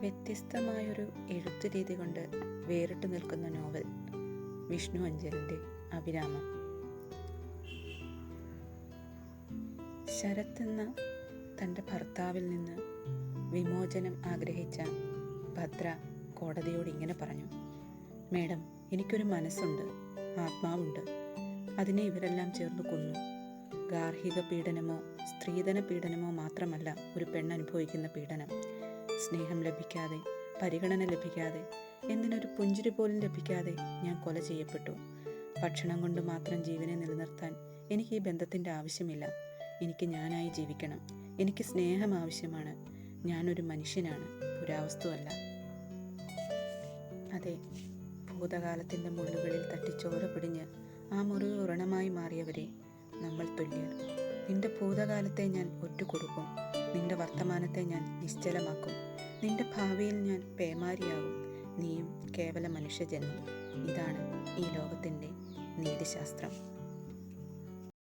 വ്യത്യസ്തമായൊരു എഴുത്ത് രീതി കൊണ്ട് വേറിട്ട് നിൽക്കുന്ന നോവൽ വിഷ്ണു അഞ്ചലിന്റെ അഭിരാമം. ശരത് എന്ന തന്റെ ഭർത്താവിൽ നിന്ന് വിമോചനം ആഗ്രഹിച്ച ഭദ്ര കോടതിയോട് ഇങ്ങനെ പറഞ്ഞു മേഡം എനിക്കൊരു മനസ്സുണ്ട് ആത്മാവുണ്ട്. അതിനെ ഇവരെല്ലാം ചേർന്ന് കൊന്നു. ഗാർഹിക പീഡനമോ സ്ത്രീധന പീഡനമോ മാത്രമല്ല ഒരു പെണ്ണ് അനുഭവിക്കുന്ന പീഡനം. സ്നേഹം ലഭിക്കാതെ പരിഗണന ലഭിക്കാതെ എന്തിനൊരു പുഞ്ചിരി പോലും ലഭിക്കാതെ ഞാൻ കൊല ചെയ്യപ്പെട്ടു. ഭക്ഷണം കൊണ്ട് മാത്രം ജീവനെ നിലനിർത്താൻ എനിക്ക് ഈ ബന്ധത്തിന്റെ ആവശ്യമില്ല. എനിക്ക് ഞാനായി ജീവിക്കണം. എനിക്ക് സ്നേഹം ആവശ്യമാണ്. ഞാനൊരു മനുഷ്യനാണ്. പുരാവസ്തുവല്ല. അതെ ഭൂതകാലത്തിന്റെ മുള്ളുകളിൽ തട്ടി പിടിഞ്ഞ് ആ മുറിവ് വ്രണമായി മാറിയവരെ നമ്മൾ തുല്യർ. നിന്റെ ഭൂതകാലത്തെ ഞാൻ ഒറ്റുകൊടുക്കും. നിന്റെ വർത്തമാനത്തെ ഞാൻ നിശ്ചലമാക്കും. നിന്റെ ഭാവിയിൽ ഞാൻ പേമാരിയാകും. നീയും കേവല മനുഷ്യജന്മം. ഇതാണ് ഈ ലോകത്തിന്റെ നീതിശാസ്ത്രം.